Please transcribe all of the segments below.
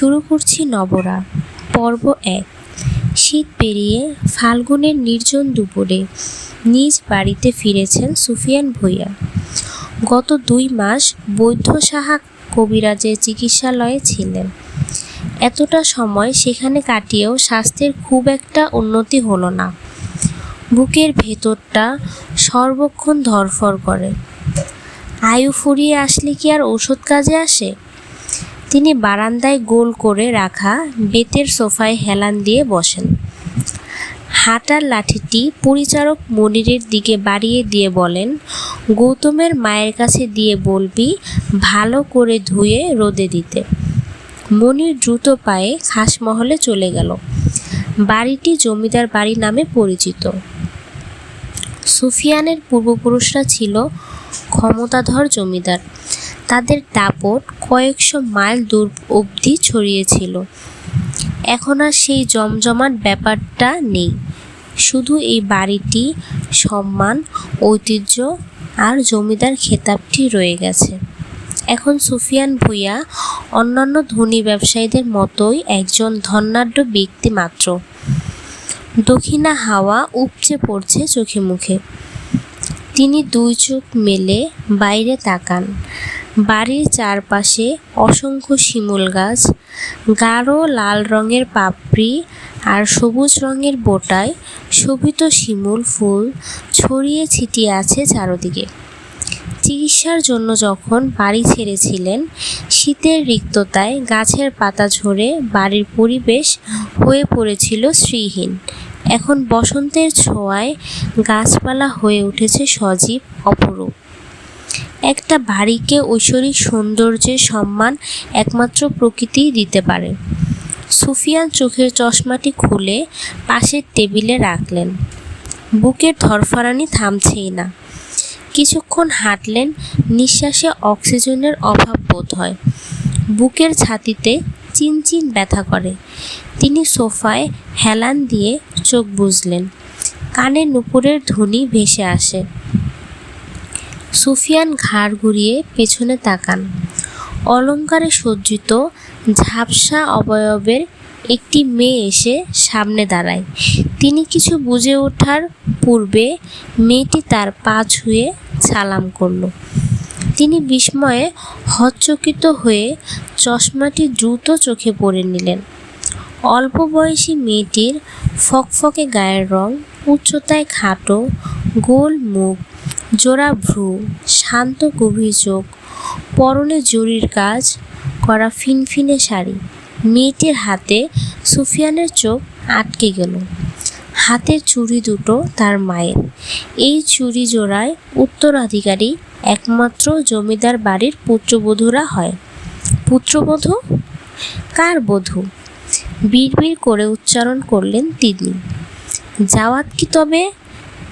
শুরু করছি নবরা। পর্ব এক। শীত পেরিয়ে ফাল্গুনের নির্জন দুপুরে নিজ বাড়িতে ফিরেছেন সুফিয়ান ভূঁইয়া। গত দুই মাস বৈদ্য সাহা কবিরাজের চিকিৎসালয়ে ছিলেন। এতটা সময় সেখানে কাটিয়েও স্বাস্থ্যের খুব একটা উন্নতি হলো না। বুকের ভেতরটা সর্বক্ষণ ধরফর করে। আয়ু ফুরিয়ে আসলে কি আর ওষুধ কাজে আসে? তিনি বারান্দায় গোল করে রাখা বেতের সোফায় হেলান দিয়ে বসেন। হাঁটার লাঠিটি পরিচারক মনিরের দিকে বাড়িয়ে দিয়ে বলেন, গৌতমের মায়ের কাছে দিয়ে বলবি ভালো করে ধুয়ে রোদে দিতে। মনির দ্রুত পায়ে খাসমহলে চলে গেল। বাড়িটি জমিদার বাড়ি নামে পরিচিত। সুফিয়ানের পূর্বপুরুষরা ছিল ক্ষমতাধর জমিদার। তাদের দাপট কয়েকশো মাইল দূর অবধি ছড়িয়েছিল। এখন আর সেই জমজমাট ব্যাপারটা নেই। শুধু এই বাড়িটি, সম্মান, ঐতিহ্য আর জমিদার খেতাবটি রয়ে গেছে। এখন সুফিয়ান ভূঁইয়া অন্যান্য ধনী ব্যবসায়ীদের মতোই একজন ধনাঢ্য ব্যক্তি মাত্র। দক্ষিণা হাওয়া উপচে পড়ছে চোখে মুখে। তিনি দুই চোখ মেলে বাইরে তাকান। বাড়ির চারপাশে অসংখ্য শিমুল গাছ, গাঢ় লাল রঙের পাপড়ি আর সবুজ রঙের বোটায় শোভিত শিমুল ফুল ছড়িয়ে ছিটিয়ে আছে চারদিকে। চিকিৎসার জন্য যখন বাড়ি ছেড়েছিলেন, শীতের রিক্ততায় গাছের পাতা ঝরে বাড়ির পরিবেশ হয়ে পড়েছিল শ্রীহীন এখন বসন্তের ছোঁয়ায় গাছপালা হয়ে উঠেছে সজীব, অপরূপ। একটা বাড়িকে ঐশ্বরিক সৌন্দর্যের সম্মান একমাত্র প্রকৃতিই দিতে পারে। সুফিয়ান চোখের চশমাটি খুলে পাশের টেবিলে রাখলেন। বুকের ধরফরানি থামছেই না। কিছুক্ষণ হাঁটলেন, নিঃশ্বাসে অক্সিজেনের অভাব বোধ হয়। বুকের ছাতিতে চিনচিন ব্যথা করে। তিনি সোফায় হেলান দিয়ে চোখ বুঝলেন কানে নুপুরের ধ্বনি ভেসে আসে। সুফিয়ান ঘাড় ঘুরিয়ে পেছনে তাকান। অলঙ্কারে সজ্জিত ঝাপসা অবয়বের একটি মেয়ে এসে সামনে দাঁড়ায়। তিনি কিছু বুঝে ওঠার পূর্বে মেয়েটি তার পা ছুঁয়ে সালাম করল। তিনি বিস্ময়ে হচ্চকিত হয়ে চশমাটি দ্রুত চোখে পড়ে নিলেন। অল্প বয়সী মেয়েটির ফকফকে গায়ের রং, উচ্চতায় খাটো, গোল মুখ, জোড়া ভ্রু, শান্ত গভীর চোখ, পরনে জরির কাজ করা ফিনফিনে শাড়ি। মেয়েটির হাতে সুফিয়ানের চোখ আটকে গেল। হাতের চুড়ি দুটো তার মায়ের। এই চুড়ি জোড়ায় উত্তরাধিকারী একমাত্র জমিদার বাড়ির পুত্রবধূরা হয়। পুত্রবধূ? কার বধূ? বিড়বিড় করে উচ্চারণ করলেন তিনি জাওয়াত কি তবে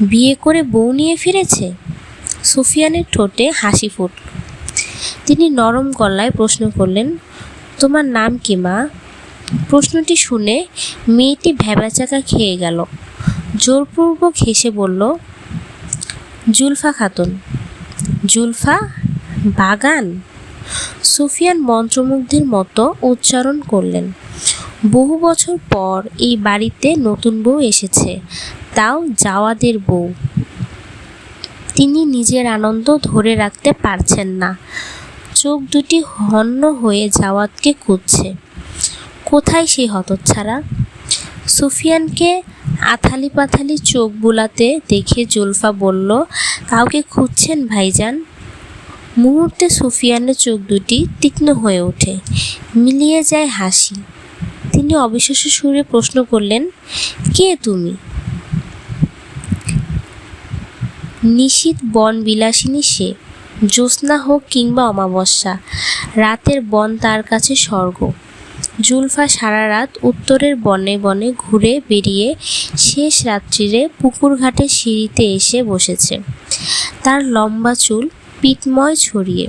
বিয়ে করে বউ নিয়ে ফিরেছে? সুফিয়ানের ঠোঁটে হাসি ফুটল। তিনি নরম গলায় প্রশ্ন করলেন, তোমার নাম কি মা? প্রশ্নটি শুনে মেয়েটি ভ্যাবাচাকা খেয়ে গেল। জোরপূর্বক হেসে বলল, জুলফা খাতুন। জুলফা, বাগান। সুফিয়ান মন্ত্রমুগ্ধের মতো উচ্চারণ করলেন। বহু বছর পর এই বাড়িতে নতুন বউ এসেছে, তাও জাওয়াদের বউ। তিনি নিজের আনন্দ ধরে রাখতে পারছেন না। চোখ দুটি হন্য হয়ে জাওয়াতকে খুঁজছে। কোথায় সেই হতচ্ছাড়া? সুফিয়ানকে আথালি পাথালি চোখ বুলাতে দেখে জুলফা বলল, কাউকে খুঁজছেন ভাইজান? মুহূর্তে সুফিয়ানের চোখ দুটি তীক্ষ্ণ হয়ে ওঠে। মিলিয়ে যায় হাসি। তিনি অবিশ্বাস্য সুরে প্রশ্ন করলেন, কে তুমি? নিশীত বন বিলাসিনী সে, জ্যোৎস্না হোক কিংবা অমাবস্যা, রাতের বন তার কাছে স্বর্গ। জুলফা সারা রাত উত্তরের বনে বনে ঘুরে বেরিয়ে শেষ রাত্রিরে পুকুর ঘাটে সিঁড়িতে এসে বসেছে। তার লম্বা চুল পিঠময় ছড়িয়ে,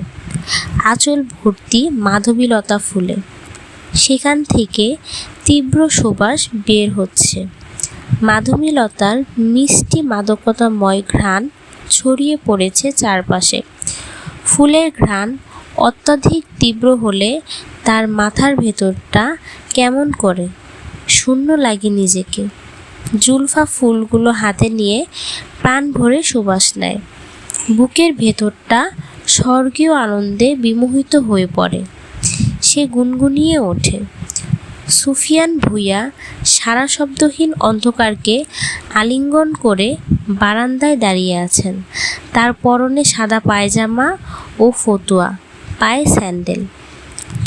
আঁচল ভর্তি মাধবীলতা ফুলে। সেখান থেকে তীব্র সুবাস বের হচ্ছে। মাধবীলতার মিষ্টি মাদকতাময় ঘ্রাণ ছড়িয়ে পড়েছে চারপাশে। ফুলের ঘ্রাণ অত্যাধিক তীব্র হলে তার মাথার ভেতরটা কেমন করে? শূন্য লাগে নিজেকে। জুলফা ফুলগুলো হাতে নিয়ে প্রাণ ভরে সুবাস নেয়। বুকের ভেতরটা স্বর্গীয় আনন্দে বিমোহিত হয়ে পড়ে। সে গুনগুনিয়ে ওঠে। সুফিয়ান ভুইয়া সারা শব্দহীন অন্ধকারকে আলিঙ্গন করে বারান্দায় দাঁড়িয়ে আছেন। তার পরনে সাদা পায়জামা ও ফতুয়া, পায়ে স্যান্ডেল।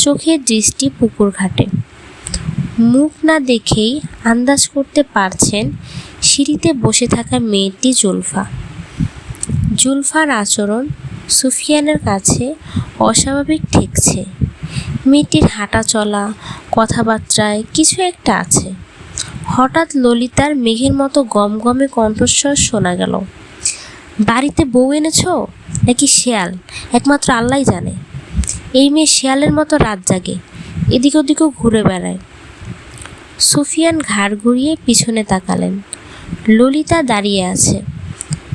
চোখের দৃষ্টি পুকুর ঘাটে। মুখ না দেখেই আন্দাজ করতে পারছেন সিঁড়িতে বসে থাকা মেয়েটি জুলফা। জুলফার আচরণ সুফিয়ানের কাছে অস্বাভাবিক ঠেকছে। মেয়েটির হাঁটা চলা, কথাবার্তায় কিছু একটা আছে। হঠাৎ ললিতার মেঘের মতো গমগমে কণ্ঠস্বর শোনা গেল। বাড়িতে বউ এনেছ? নাকি শেয়াল? একমাত্র আল্লাহ জানে। এই মেয়ে শেয়ালের মতো রাত জাগে, এদিক ওদিকেও ঘুরে বেড়ায়। সুফিয়ান ঘাড় ঘুরিয়ে পিছনে তাকালেন। ললিতা দাঁড়িয়ে আছে।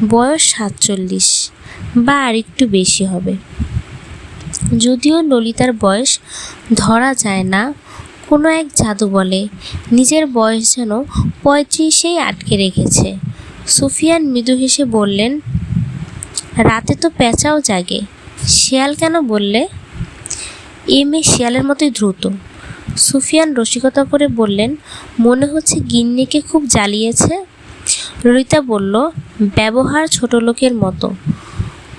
বয়স সাতচল্লিশ, বা আর একটু বেশি হবে। যদিও ললিতার বয়স ধরা যায় না, কোনো এক জাদু বলে, নিজের বয়স যেন পঁয়ত্রিশেই আটকে রেখেছে। সুফিয়ান মৃদু হেসে বললেন, রাতে তো পেঁচাও জাগে, শিয়াল কেন বললে? এ মেয়ে শিয়ালের মতোই দ্রুত। সুফিয়ান রসিকতা করে বললেন, মনে হচ্ছে গিন্নিকে খুব জ্বালিয়েছে? ললিতা বলল, ব্যবহার ছোট লোকের মতো।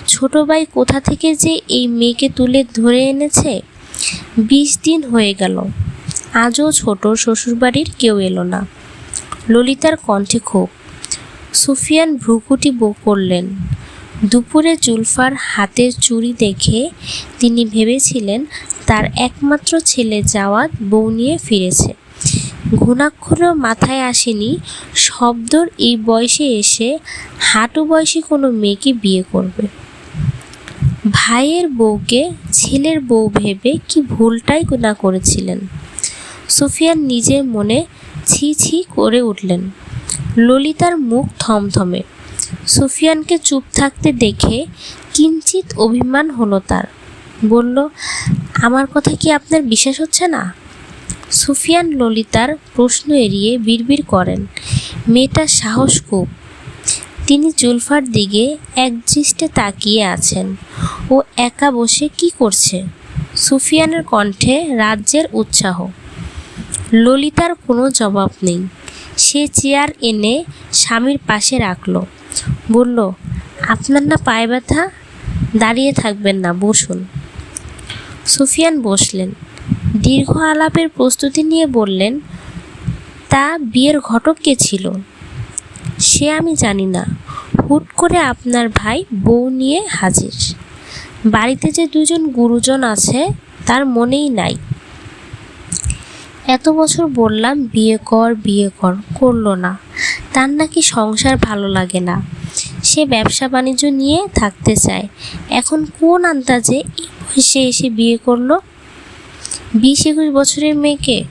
ছোট ভাই কোথা থেকে যে এই মেয়েকে তুলে ধরে এনেছে? বিশ দিন হয়ে গেল। আজও ছোট শ্বশুরবাড়ির কেউ এলো না। ললিতার কণ্ঠে ক্ষোভ। সুফিয়ান ভ্রুকুটি বো করলেন দুপুরে জুলফার হাতের চুড়ি দেখে তিনি ভেবেছিলেন, তার একমাত্র ছেলে জাওয়াত বউ নিয়ে ফিরেছে। ঘুণাক্ষরেও মাথায় আসেনি, শব্দর এই বয়সে এসে হাঁটু বয়সী কোনো মেয়েকে বিয়ে করবে। ভাইয়ের বউকে ছেলের বউ ভেবে কি ভুলটাই না করেছিলেন? সুফিয়ান নিজের মনে ছি ছি করে উঠলেন। ললিতার মুখ থমথমে। সুফিয়ানকে চুপ থাকতে দেখে কিঞ্চিত অভিমান হলো তার। বলল, আমার কথা কি আপনার বিশ্বাস হচ্ছে না? সুফিয়ান ললিতার প্রশ্ন এড়িয়ে বিড়বিড় করেন। মেয়েটার সাহস খুব। তিনি জুলফার দিকে একদৃষ্টে তাকিয়ে আছেন। ও একা বসে কি করছে? সুফিয়ানের কণ্ঠে রাজ্যের উৎসাহ। ললিতার কোনো জবাব নেই। সে চেয়ার এনে স্বামীর পাশে রাখল। বলল, আপনার না পায়ে ব্যথা? দাঁড়িয়ে থাকবেন না, বসুন। সুফিয়ান বসলেন। দীর্ঘ আলাপের প্রস্তুতি নিয়ে বললেন, তা বিয়ের ঘটক কে ছিল? সে আমি জানি না। হুট করে আপনার ভাই বউ নিয়ে হাজির। বাড়িতে যে দুজন গুরুজন আছে, তার মনেই নাই। এত বছর বললাম বিয়ে কর বিয়ে কর, করল না। তার নাকি সংসার ভালো লাগে না। সে ব্যবসা বাণিজ্য নিয়ে থাকতে চায়। এখন কোন আন্দাজে এই বয়সে এসে বিয়ে করল? বিশ একুশ বছরের মেয়েকে?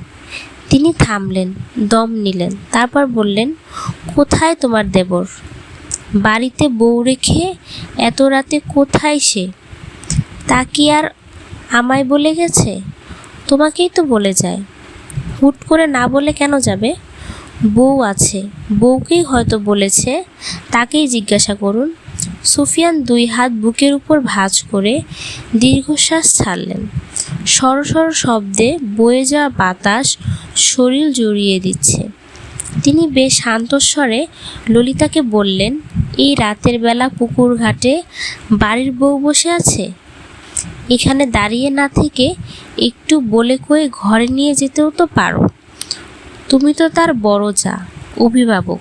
তিনি থামলেন, দম নিলেন, তারপর বললেন, কোথায় তোমার দেবর? বাড়িতে বউ রেখে এত রাতে কোথায় সে? তা কি আর আমায় বলে গেছে? তোমাকেই তো বলে যায়। হুট করে না বলে কেন যাবে? বউ আছে। বউকেই হয়তো বলেছে, তাকেই জিজ্ঞাসা করুন। সুফিয়ান দুই হাত বুকের উপর ভাঁজ করে দীর্ঘশ্বাস ছাড়লেন। সরসর শব্দে বয়ে যাওয়া বাতাস শরীর জড়িয়ে দিচ্ছে। তিনি বেশ শান্তস্বরে ললিতাকে বললেন, এই রাতের বেলা পুকুর ঘাটে বাড়ির বউ বসে আছে? এখানে দাঁড়িয়ে না থেকে একটু বলে কয়ে ঘরে নিয়ে যেতেও তো পারো। তুমি তো তার বড় যা, অভিভাবক।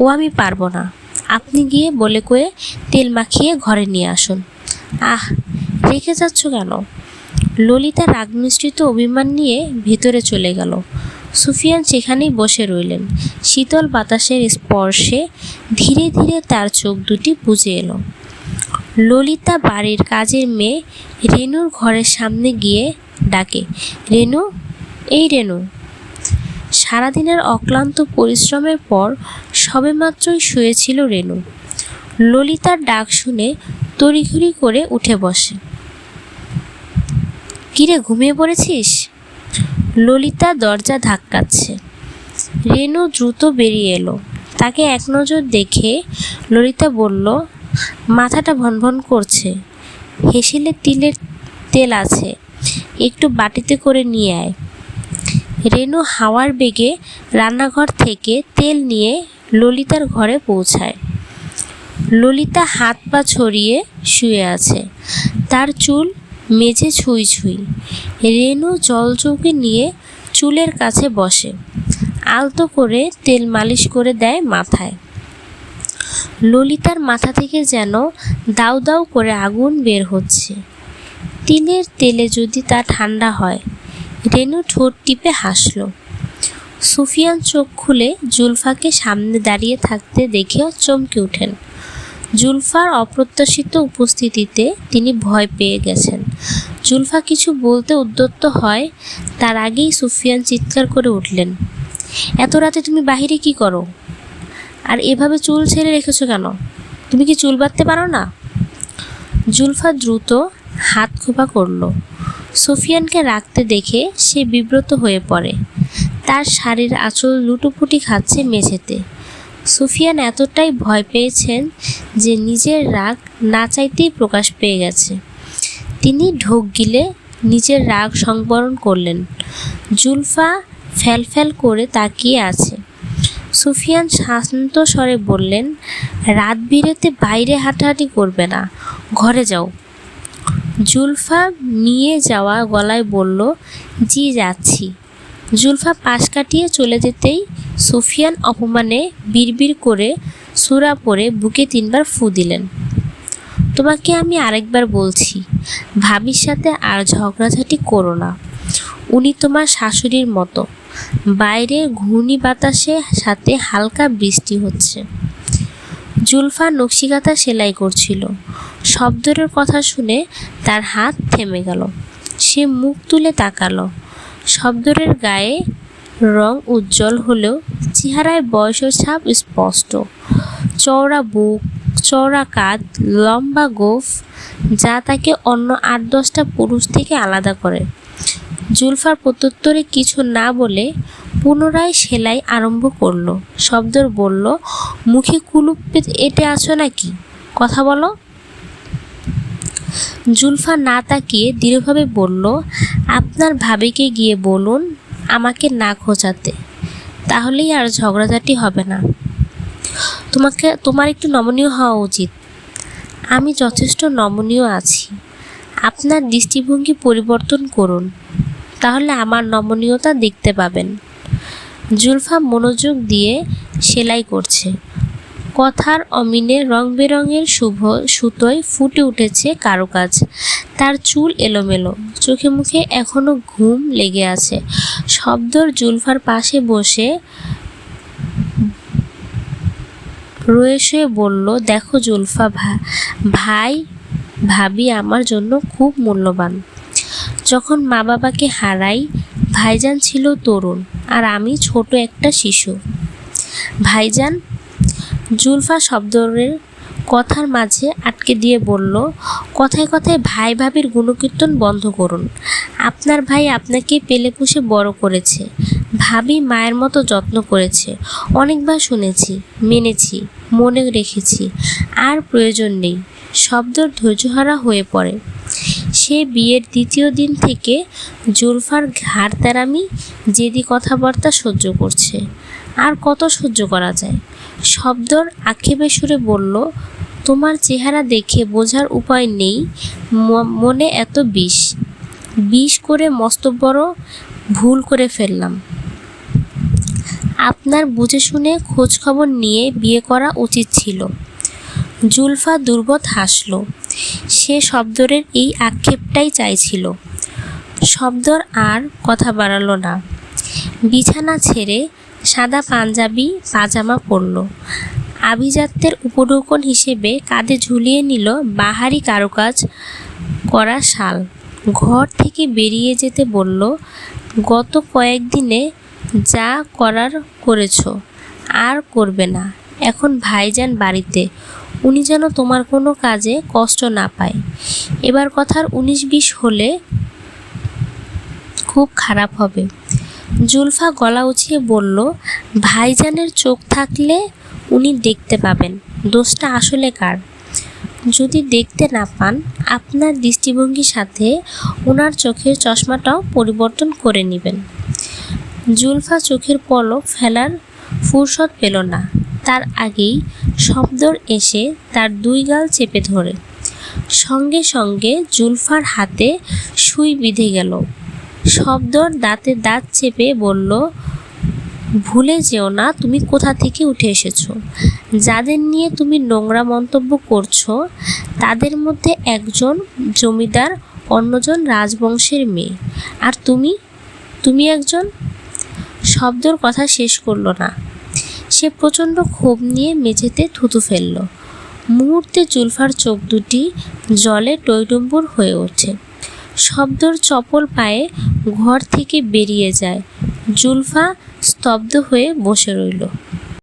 ও আমি পারব না। আপনি গিয়ে বলে কয়ে তেল মাখিয়ে ঘরে নিয়ে আসুন। আহ, রেখে যাচ্ছ কেন? ললিতা রাগ মিশ্রিত অভিমান নিয়ে ভেতরে চলে গেল। সুফিয়ান সেখানেই বসে রইলেন। শীতল বাতাসের স্পর্শে ধীরে ধীরে তার চোখ দুটি বুঝে এলো। ললিতা বাড়ির কাজের মেয়ে রেনুর ঘরের সামনে গিয়ে ডাকে, রেনু, এই রেনু। সারাদিনের অক্লান্ত পরিশ্রমের পর সবেমাত্রই শুয়েছিল রেনু। ললিতার ডাক শুনে তড়িঘড়ি করে উঠে বসে। কিরে, ঘুমিয়ে পড়েছিস? ললিতা দরজা ধাক্কাচ্ছে। রেনু দ্রুত বেরিয়ে এলো। তাকে এক নজর দেখে ললিতা বলল, মাথাটা ভনভন করছে। হেসেলে তিলের তেল আছে। একটু বাটিতে করে নিয়ে আয়। রেনু হাওয়ার বেগে রান্নাঘর থেকে তেল নিয়ে ললিতার ঘরে পৌঁছায়। ললিতা হাত পা ছড়িয়ে শুয়ে আছে। তার চুল মেঝে ছুঁই ছুঁই। রেনু জলচৌকি নিয়ে চুলের কাছে বসে। আলতো করে তেল মালিশ করে দেয় মাথায়। ললিতার মাথা থেকে যেন দাউ দাউ করে আগুন বের হচ্ছে। তিলের তেলে যদি তা ঠান্ডা হয় রেনু ঠোঁট টিপে হাসল। সুফিয়ান চোখ খুলে জুলফাকে সামনে দাঁড়িয়ে থাকতে দেখে চমকে ওঠেন জুলফার অপ্রত্যাশিত উপস্থিতিতে তিনি ভয় পেয়ে গেছেন। জুলফা কিছু বলতে উদ্যত হয়, তার আগেই সুফিয়ান চিৎকার করে উঠলেন, এত রাতে তুমি বাহিরে কি করো? আর এভাবে চুল ছেড়ে রেখেছো কেন? তুমি কি চুল বাঁধতে পারো না? জুলফা দ্রুত হাত খোপা করল। সুফিয়ানকে রাখতে দেখে সে বিব্রত হয়ে পড়ে। তার শাড়ির আঁচল লুটোপুটি খাচ্ছে মেঝেতে। সুফিয়ান এতটাই ভয় পেয়েছেন যে নিজের রাগ না চাইতেই প্রকাশ পেয়ে গেছে। তিনি ঢোক গিলে নিজের রাগ সংবরণ করলেন। জুলফা ফ্যালফ্যাল করে তাকিয়ে আছে। সুফিয়ান শান্ত স্বরে বললেন, রাত বিরেতে বাইরে হাঁটাহাঁটি করবে না। ঘরে যাও। জুলফা নিয়ে যাওয়া গলায় বলল, জি, যাচ্ছি। জুলফা পাশ কাটিয়ে চলে যেতেই সুফিয়ান অপমানে বিড়বিড় করে সুরা পরে বুকে তিনবার ফু দিলেন। তোমাকে আমি আরেকবার বলছি, ভাবির সাথে আর ঝগড়াঝাটি করো না। উনি তোমার শাশুড়ির মতো। বাইরের ঘূর্ণি বাতাসে সাথে হালকা বৃষ্টি হচ্ছে। জুলফা নকশিকাতা সেলাই করছিল। শব্দরের কথা শুনে তার হাত থেমে গেল। সে মুখ তুলে তাকালো। শব্দরের গায়ে রং উজ্জ্বল হলেও চেহারায় বয়সের ছাপ স্পষ্ট। চওড়া বুক, চওড়া কাঁধ, লম্বা গোফ, যা তাকে অন্য আট দশটা পুরুষ থেকে আলাদা করে। জুলফার প্রত্যুত্তরে কিছু না বলে পুনরায় সেলাই আরম্ভ করল। শব্দর বলল, মুখে কুলুপ এটে আছো নাকি? কথা বলো। জুলফা না তাকিয়ে দৃঢ়ভাবে বলল, আপনার ভাবিকে গিয়ে বলুন আমাকে না খোঁচাতে, তাহলেই আর ঝগড়াঝাটি হবে না। তোমাকে, তোমার একটু নমনীয় হওয়া উচিত। আমি যথেষ্ট নমনীয় আছি। আপনার দৃষ্টিভঙ্গি পরিবর্তন করুন। তাহলে আমার নমনীয়তা দেখতে পাবেন। জুলফা মনোযোগ দিয়ে সেলাই করছে। কথার অমিনে রং বেরঙের শুভ সুতোয় ফুটে উঠেছে কারুকাজ। তার চুল এলোমেলো, চোখে মুখে এখনও ঘুম লেগে আছে। শব্দর জুলফার পাশে বসে রয়ে শুয়ে বলল, দেখো জুলফা ভাই, ভাবি আমার জন্য খুব মূল্যবান। যখন মা বাবাকে হারাই, ভাইজান ছিল তরুণ আর আমি ছোট একটা শিশু। ভাইজান জুলফা শব্দের কথার মাঝে আটকে দিয়ে বলল, কথায় কথায় ভাই ভাবির গুণকীর্তন বন্ধ করুন। আপনার ভাই আপনাকে পেলে পুষে বড় করেছে। ভাবি মায়ের মতো যত্ন করেছে। অনেকবার শুনেছি, মেনেছি, মনে রেখেছি। আর প্রয়োজন নেই। শব্দর ধৈর্যহারা হয়ে পড়ে। সে বিয়ের দ্বিতীয় দিন থেকে জুলফার ঘাড় তেরামি, জেদি কথাবার্তা সহ্য করছে। আর কত সহ্য করা যায়? শব্দর আক্ষেপে সুরে বলল, তোমার চেহারা দেখে বোঝার উপায় নেই মনে এত বিষ। বিষ করে মস্ত বড় ভুল করে ফেললাম। আপনার বুঝে শুনে খোঁজ খবর নিয়ে বিয়ে করা উচিত ছিল। জুলফা দুর্বত হাসল। সে শব্দরের এই আক্ষেপটাই চাইছিল। শব্দর আর কথা বাড়ালো না। বিছানা ছেড়ে সাদা পাঞ্জাবি, পাজামা পরল। আভিজাত্যের উপঢৌকন হিসেবে কাঁধে ঝুলিয়ে নিল বাহারি কারুকাজ করা শাল। ঘর থেকে বেরিয়ে যেতে বলল, গত কয়েকদিনে যা করার করেছ, আর করবে না। এখন ভাইজান বাড়িতে। উনি যেন তোমার কোনো কাজে কষ্ট না পায়। এবার কথার উনিশ বিশ হলে খুব খারাপ হবে। জুলফা গলা উঁচিয়ে বলল, ভাইজানের চোখ থাকলে উনি দেখতে পাবেন। দোষটা আসলে কার? যদি দেখতে না পান, আপনার দৃষ্টিভঙ্গির সাথে ওনার চোখের চশমাটাও পরিবর্তন করে নেবেন। জুলফা চোখের পলক ফেলার ফুরসত পেল না। তার আগেই শব্দর এসে তার দুই গাল চেপে ধরে। সঙ্গে সঙ্গে জুলফার হাতে সুই বিঁধে গেল। শব্দর দাঁতে দাঁত চেপে বলল, ভুলে যেও না, তুমি কোথা থেকে উঠে এসেছ? যাদের নিয়ে তুমি নোংরা মন্তব্য করছ, তাদের মধ্যে একজন জমিদার, অন্যজন রাজবংশের মেয়ে। আর তুমি? তুমি একজন? শব্দর কথা শেষ করল না। সে প্রচণ্ড ক্ষোভ নিয়ে মেঝেতে থুতু ফেলল। মুহূর্তে জুলফার চোখ দুটি জলে টৈডম্বুর হয়ে ওঠে। শব্দর চপল পায়ে ঘর থেকে বেরিয়ে যায়। জুলফা স্তব্ধ হয়ে বসে রইল।